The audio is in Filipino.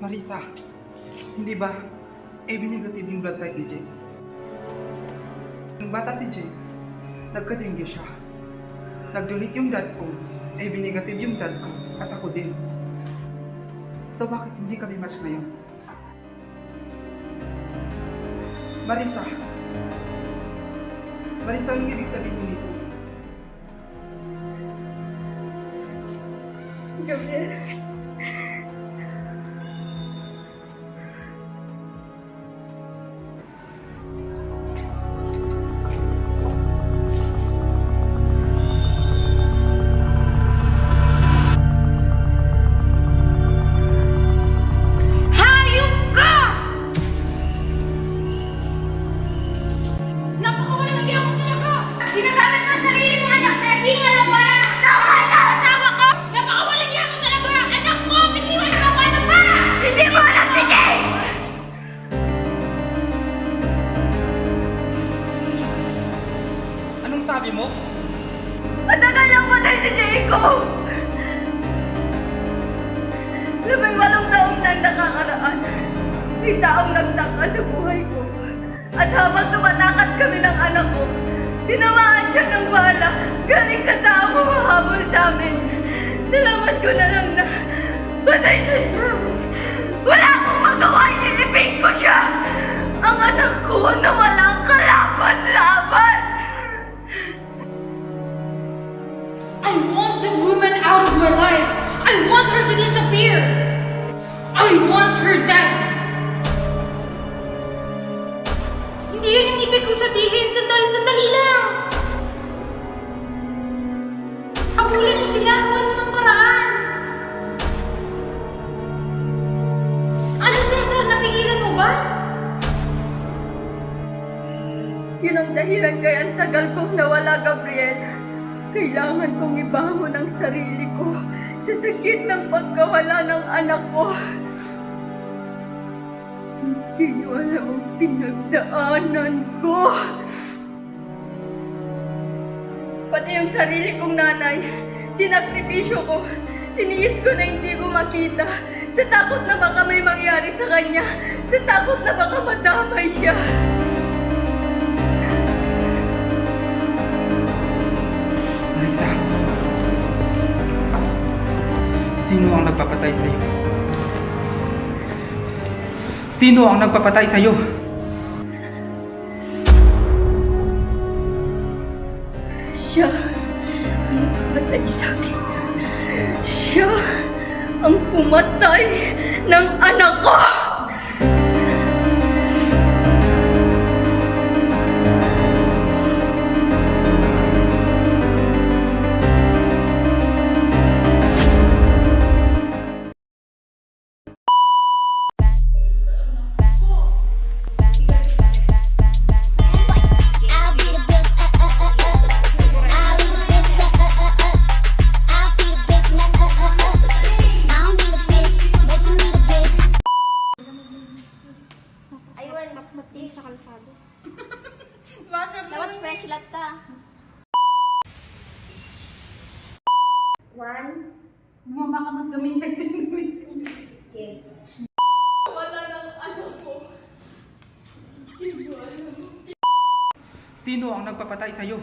Marisa, hindi ba AB negative yung blood type ni Jake? Nung bata si Jake, nagka-dengue siya. Nag-donate yung dad ko, AB negative yung dad ko, at ako din. So bakit hindi kami match ngayon? Marisa, Marisa, ang ibig sabihin nito? Gabriel? Sabi mo? Matagal nang patay si Jacob! Labing walong taong nang nakakaraan, may taong nagtaka sa buhay ko. At habang tumatakas kami ng anak ko, tinamaan siya ng bala galing sa taong humahabol sa amin. Nalaman ko na lang na patay na siya. Wala I want the woman out of my life! I want her to disappear! I want her dead! Hindi yun ang ibig ko sabihin. Sandali, sandali lang! Habulin mo sila. Gawan mo ng paraan. Ano, Cesar? Napigilan mo ba? Yun ang dahilan kaya ang tagal kong nawala, Gabriel. Kailangan kong ibangon ang sarili ko sa sakit ng pagkawala ng anak ko. Hindi niyo alam ang pinagdaanan ko. Pati yung sarili kong nanay, sinakripisyo ko. Tiniis ko na hindi ko makita. Sa takot na baka may mangyari sa kanya. Sa takot na baka madamay siya. Sino ang nagpapatay sa'yo? Sino ang nagpapatay sa'yo? Siya ang pumatay sa akin. Siya ang pumatay ng anak ko! Dapat fresh lahat ta. One. Bumaba ka mag-gamit Okay. Sino ang nagpapatay sa'yo?